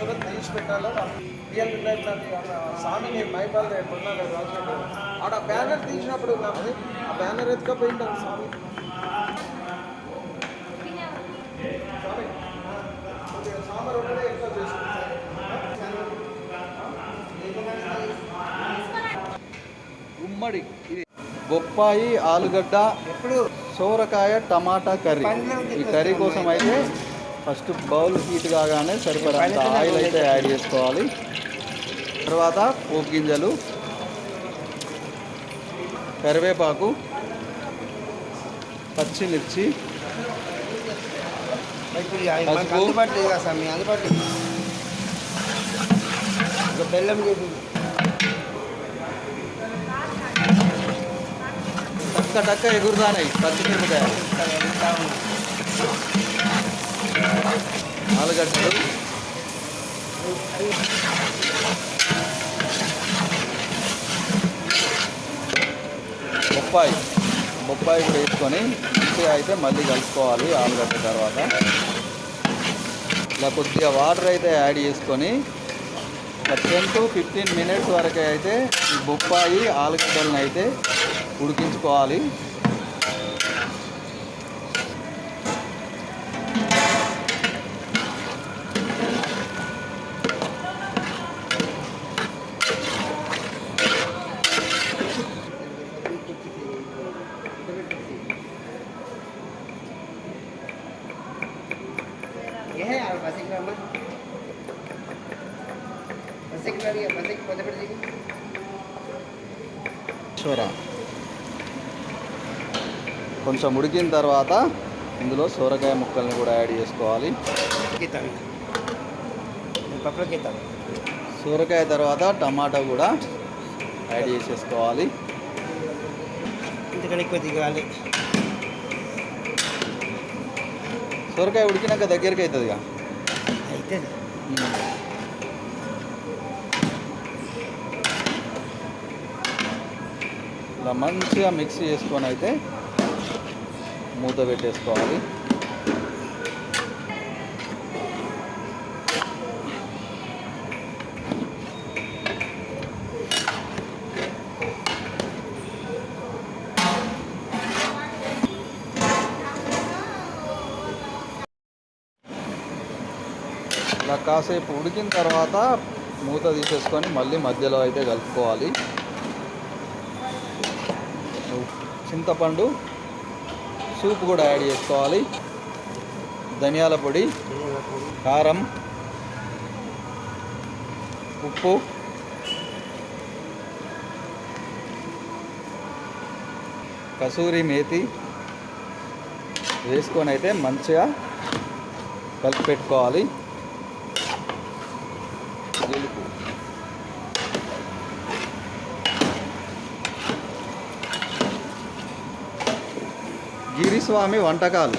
తీసి పెట్టాలి రియల్ స్వామిని మైపాల్ కొన్నాడు రాసినప్పుడు ఆడ బ్యానర్ తీసినప్పుడు ఉన్నది ఆ బ్యానర్ ఎత్తుకపోయింటారు స్వామి స్వామి కొద్దిగా సాంబార్ ఒకటే ఎక్కువ చేసుకుంటారు ఉమ్మడి ఇది బొప్పాయి ఆలుగడ్డ ఎప్పుడు? సోరకాయ టమాటా కర్రీ. ఈ కర్రీ కోసం అయితే ఫస్ట్ బౌల్ హీట్ కాగానే సరిపడంత ఆయిల్ అయితే యాడ్ చేసుకోవాలి. తర్వాత పోపు గింజలు కరివేపాకు పచ్చిమిర్చి బెల్లం టక్క టక్క పచ్చిమిరపకాయ ఆలుగడ్డలు బొప్పాయి బొప్పాయి కూడా వేసుకొని మంచిగా అయితే మళ్ళీ కలుపుకోవాలి ఆలుగడ్డ తర్వాత. ఇలా కొద్దిగా వాటర్ అయితే యాడ్ చేసుకొని టెన్ టు ఫిఫ్టీన్ మినిట్స్ వరకు అయితే ఈ బొప్పాయి ఆలుగడ్డలను అయితే ఉడికించుకోవాలి. ये है यार बस एक नंबर बस एक लड़ी है बस एक पता पड़ जाएगी చూర కొంచెం ఉడికిన తర్వాత ఇందులో సోరకాయ ముక్కల్ని కూడా యాడ్ చేసుకోవాలి గీతాం పప్పుల గీతాం సోరకాయ తర్వాత టమాటా కూడా యాడ్ చేసేసుకోవాలి ఇంతకన్నా ఎక్కువ సొరకాయ ఉడికినాక దగ్గరికి అవుతుందిగా అయితే ఇలా మంచిగా మిక్స్ చేసుకొని అయితే మూత పెట్టేసుకోవాలి. ఇలా కాసేపు ఉడికిన తర్వాత మూత తీసేసుకొని మళ్ళీ మధ్యలో అయితే కలుపుకోవాలి. చింతపండు సూప్ కూడా యాడ్ చేసుకోవాలి. ధనియాల పొడి కారం ఉప్పు కసూరి మేతి వేసుకొని అయితే మంచిగా కలిపి పెట్టుకోవాలి. గిరిస్వామి వంటకాలు.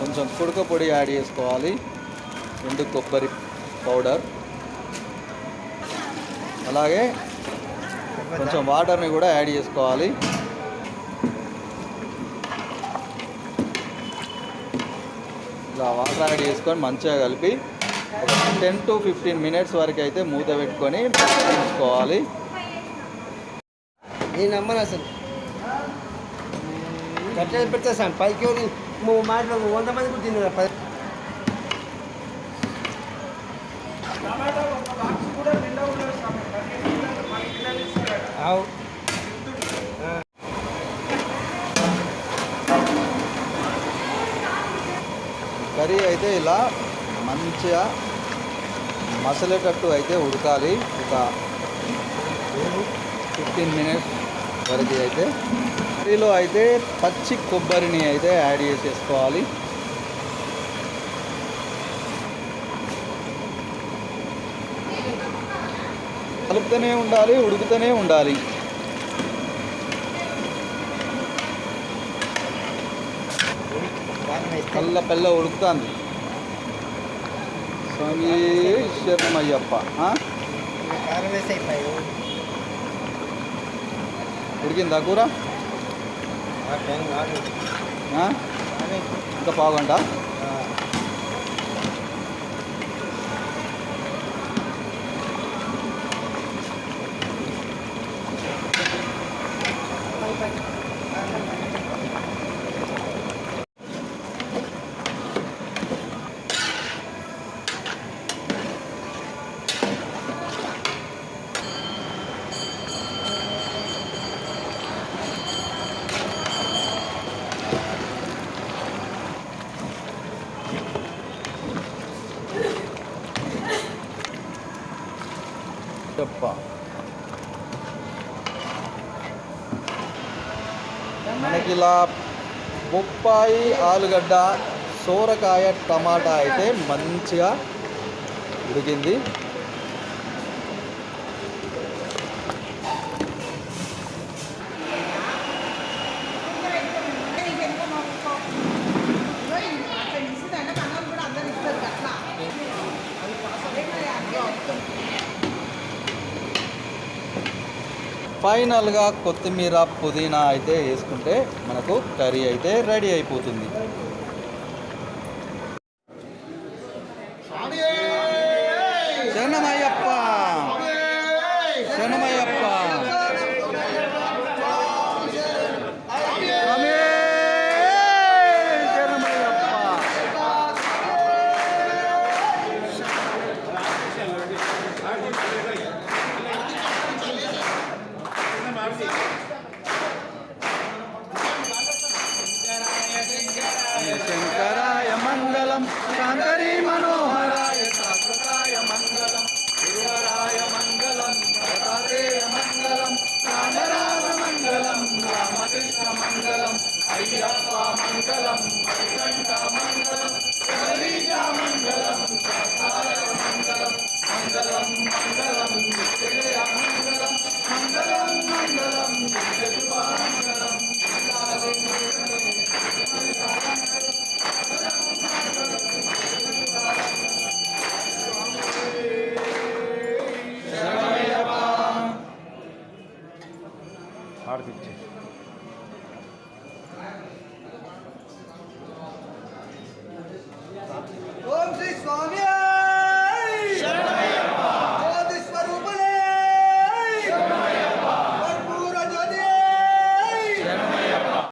కొంచెం కుడుక పొడి యాడ్ చేసుకోవాలి. రెండు కొబ్బరి పౌడర్. అలాగే కొంచెం వాటర్ని కూడా యాడ్ చేసుకోవాలి. ఇలా వాటర్ యాడ్ చేసుకొని మంచిగా కలిపి టెన్ టు ఫిఫ్టీన్ మినిట్స్ వరకు అయితే మూత పెట్టుకొని ఉంచుకోవాలి నేను నమ్మను అసలు. కట్టెలు సార్ పైకి మూడు మాటలు వంద మంది కూడా తిన్నారు పది అవు. కర్రీ అయితే ఇలా మంచిగా మసలేటట్టు అయితే ఉడకాలి. ఒక ఫిఫ్టీన్ మినిట్స్ వరకు అయితే కర్రీలో అయితే పచ్చి కొబ్బరిని అయితే యాడ్ చేసేసుకోవాలి. కలుపుతూనే ఉండాలి ఉడుకుతూనే ఉండాలి. కళ్ళ పెళ్ళ ఉడుకుతుంది. స్వామి అయిపోయాయి ఉడికిందా కూర? ఇంకా పావుగంట చెప్ప మనకి ఇలా బొప్పాయి ఆలుగడ్డ సోరకాయ టమాటా అయితే మంచిగా ఉడికింది. ఫైనల్గా కొత్తిమీర పుదీనా అయితే వేసుకుంటే మనకు కర్రీ అయితే రెడీ అయిపోతుంది. శంకరాయ మంగళం. శాంకరీ మనోహరాయ శాశ్వతాయ మంగళం. గురువరాయ మంగళం. దత్తాత్రేయ మంగళం. రామరామ మంగళం. రామకృష్ణ మంగళం. అయ్యా готові?